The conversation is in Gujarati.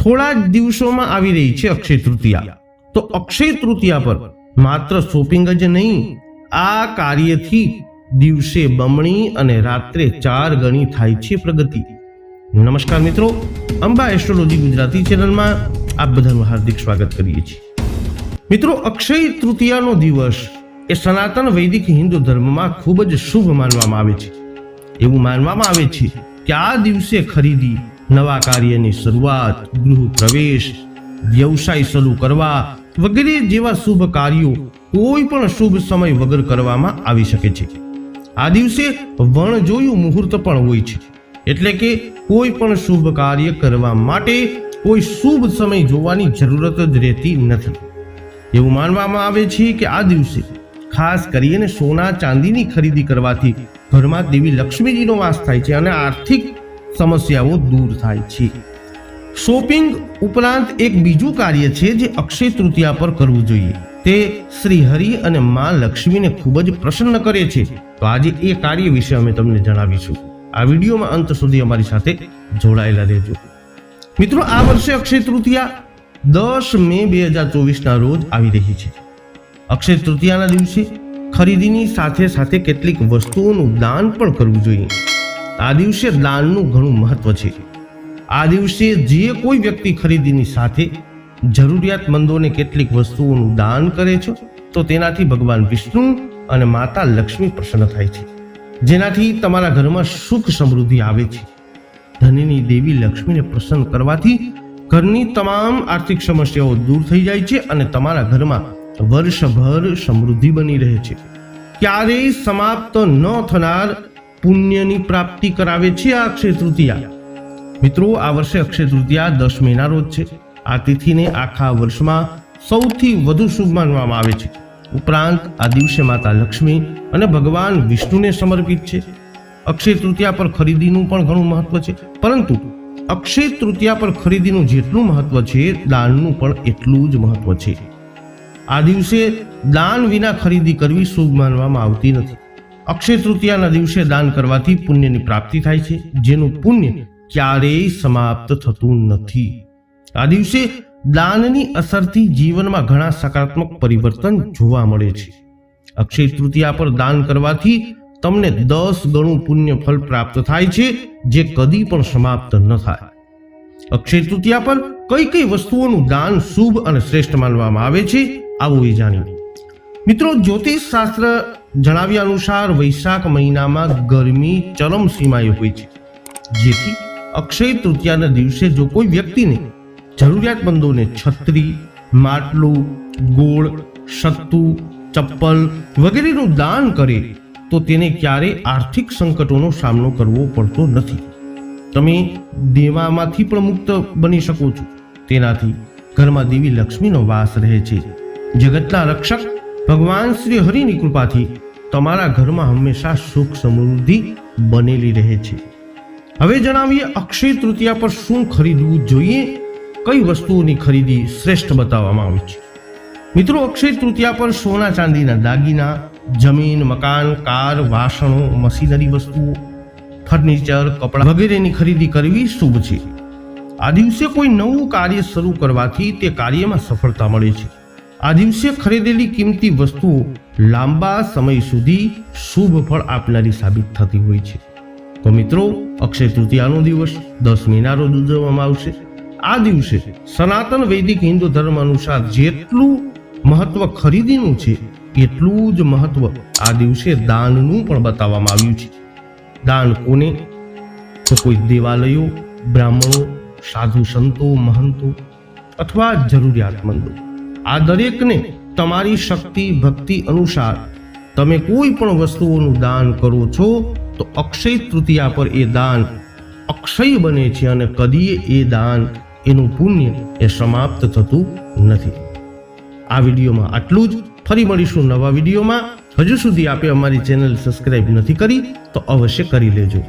થોડા જ દિવસોમાં આવી રહી છે અક્ષય તૃતીયા. તો અક્ષય તૃતીયા પર માત્ર શોપિંગ જ નહીં, આ કાર્યથી દિવસે બમણી અને રાત્રે ચાર ગણી થાય છે પ્રગતિ. નમસ્કાર મિત્રો, અંબા એસ્ટ્રોલોજી ગુજરાતી ચેનલમાં આપ બધાનું હાર્દિક સ્વાગત કરીએ છીએ. મિત્રો, અક્ષય તૃતીયાનો દિવસ એ સનાતન વૈદિક હિન્દુ ધર્મમાં ખૂબ જ શુભ માનવામાં આવે છે. એવું માનવામાં આવે છે કે આ દિવસે ખરીદી નવા કાર્યની શરૂઆત, ગૃહ પ્રવેશ, વ્યવસાય શરૂ કરવા વગેરે જેવા શુભ કાર્યો કોઈ પણ શુભ સમય વગર કરવામાં આવી શકે છે. આ દિવસે વણ જોયું મુહૂર્ત પણ હોય છે. એટલે કે કોઈ પણ શુભ કાર્ય કરવા માટે કોઈ શુભ સમય જોવાની જરૂરત જ રહેતી નથી. એવું માનવામાં આવે છે કે આ દિવસે ખાસ કરીને સોના ચાંદીની ખરીદી કરવાથી ઘરમાં દેવી લક્ષ્મીજીનો વાસ થાય છે અને આર્થિક સમસ્યાઓ દૂર થાય છે. શોપિંગ ઉપરાંત એક બીજું કાર્ય છે જે અક્ષય તૃતીયા પર કરવું જોઈએ. તે શ્રી હરિ અને મા લક્ષ્મીને ખૂબ જ પ્રસન્ન કરે છે. તો આજે એ કાર્ય વિશે અમે તમને જણાવીશું. આ વિડીયોમાં અંત સુધી અમારી સાથે જોડાયેલા રહેજો. મિત્રો, આ વર્ષે અક્ષય તૃતીયા દસ મે બે હજાર ચોવીસના રોજ આવી રહી છે. અક્ષય તૃતીયાના દિવસે ખરીદીની સાથે સાથે કેટલીક વસ્તુઓનું દાન પણ કરવું જોઈએ. આ દિવસે દાનનું ઘણું મહત્વ છે. આ દિવસે જે કોઈ વ્યક્તિ ખરીદીની સાથે જરૂરિયાતમંદોને કેટલીક વસ્તુઓનું દાન કરે છે, તો તેનાથી ભગવાન વિષ્ણુ અને માતા લક્ષ્મી પ્રસન્ન થાય છે. જેનાથી તમારા ઘરમાં સુખ સમૃદ્ધિ આવે છે. ધનની દેવી લક્ષ્મીને પ્રસન્ન કરવાથી ઘરની તમામ આર્થિક સમસ્યાઓ દૂર થઈ જાય છે અને તમારા ઘરમાં વર્ષભર સમૃદ્ધિ બની રહે છે. ક્યારેય સમાપ્ત ન થનાર પુણ્યની પ્રાપ્તિ કરાવે છે આ અક્ષય તૃતીયા. મિત્રો, આ વર્ષે અક્ષય તૃતીયા દસ રોજ છે. આ તિથિને આખા વર્ષમાં સૌથી વધુ શુભ માનવામાં આવે છે. ઉપરાંત, આ દિવસે માતા લક્ષ્મી અને ભગવાન વિષ્ણુને સમર્પિત છે. અક્ષય તૃતીયા પર ખરીદીનું પણ ઘણું મહત્વ છે. પરંતુ, અક્ષય તૃતીયા પર ખરીદીનું જેટલું મહત્વ છે, દાનનું પણ એટલું જ મહત્વ છે. આ દિવસે દાન વિના ખરીદી કરવી શુભ માનવામાં આવતી નથી. અક્ષય તૃતીયાના દિવસે દાન કરવાથી પુણ્યની પ્રાપ્તિ થાય છે. જેનું પુણ્ય ક્યારેય સમાપ્ત થતું નથી. આ દિવસે દાનની અસરથી જીવનમાં ઘણા સકારાત્મક પરિવર્તન જોવા મળે છે. અક્ષય તૃતીયા પર દાન કરવાથી તમને દસ ગણું પુણ્ય ફળ પ્રાપ્ત થાય છે, જે કદી પણ સમાપ્ત ન થાય. અક્ષય તૃતીયા પર કઈ કઈ વસ્તુઓનું દાન શુભ અને શ્રેષ્ઠ માનવામાં આવે છે, આવું એ જાણીએ મિત્રો જ્યોતિષ શાસ્ત્ર જણાવ્યા અનુસાર વૈશાખ મહિનામાં ગરમી ચરમ સીમાએ હોય છે. જેથી અક્ષય તૃતીયાના દિવસે જો કોઈ વ્યક્તિને જરૂરિયાતમંદોને છત્રી, માટલું, ગોળ, સત્તુ, ચપ્પલ વગેરેનું દાન કરે, તો તેને ક્યારેય આર્થિક સંકટોનો સામનો કરવો પડતો નથી. તમે દેવામાંથી પણ મુક્ત બની શકો છો. તેનાથી ઘરમાં દેવી લક્ષ્મીનો વાસ રહે છે. જગતના રક્ષક ભગવાન શ્રી હરિની કૃપાથી તમારા ઘરમાં હંમેશા સુખ સમૃદ્ધિ બનેલી રહે છે. હવે જણાવીએ અક્ષય તૃતીયા પર શું ખરીદવું જોઈએ, કઈ વસ્તુઓની ખરીદી શ્રેષ્ઠ બતાવવામાં આવી છે. મિત્રો, અક્ષય તૃતીયા પર સોના ચાંદીના દાગીના, જમીન, મકાન, કાર, વાસણો, મશીનરી વસ્તુઓ, ફર્નિચર, કપડાં વગેરેની ખરીદી કરવી શુભ છે. આ દિવસે કોઈ નવું કાર્ય શરૂ કરવાથી તે કાર્યમાં સફળતા મળે છે. આ દિવસે ખરીદેલી કિંમતી વસ્તુઓ લાંબા સમય સુધી શુભ ફળ આપનારી સાબિત થતી હોય છે. તો મિત્રો, અક્ષય તૃતીયાનો દિવસ દસ મહિના રોજ ઉજવવામાં આવશે. આ દિવસે સનાતન વૈદિક હિન્દુ ધર્મ અનુસાર જેટલું મહત્વ ખરીદીનું છે, એટલું જ મહત્વ આ દિવસે દાનનું પણ બતાવવામાં આવ્યું છે. દાન કોને? તો કોઈ દેવાલયો, બ્રાહ્મણો, સાધુ સંતો, મહંતો અથવા જરૂરિયાતમંદો. આ દરેકને તમારી શક્તિ ભક્તિ અનુસાર તમે કોઈ પણ વસ્તુઓનું દાન કરો છો, તો અક્ષય તૃતીયા પર એ દાન અક્ષય બને છે અને કદીએ એ દાન એનું પુણ્ય એ સમાપ્ત થતું નથી. આ વિડીયોમાં આટલું જ. ફરી મળીશું નવા વિડીયોમાં. હજુ સુધી આપે અમારી ચેનલ સબસ્ક્રાઈબ નથી કરી, તો અવશ્ય કરી લેજો.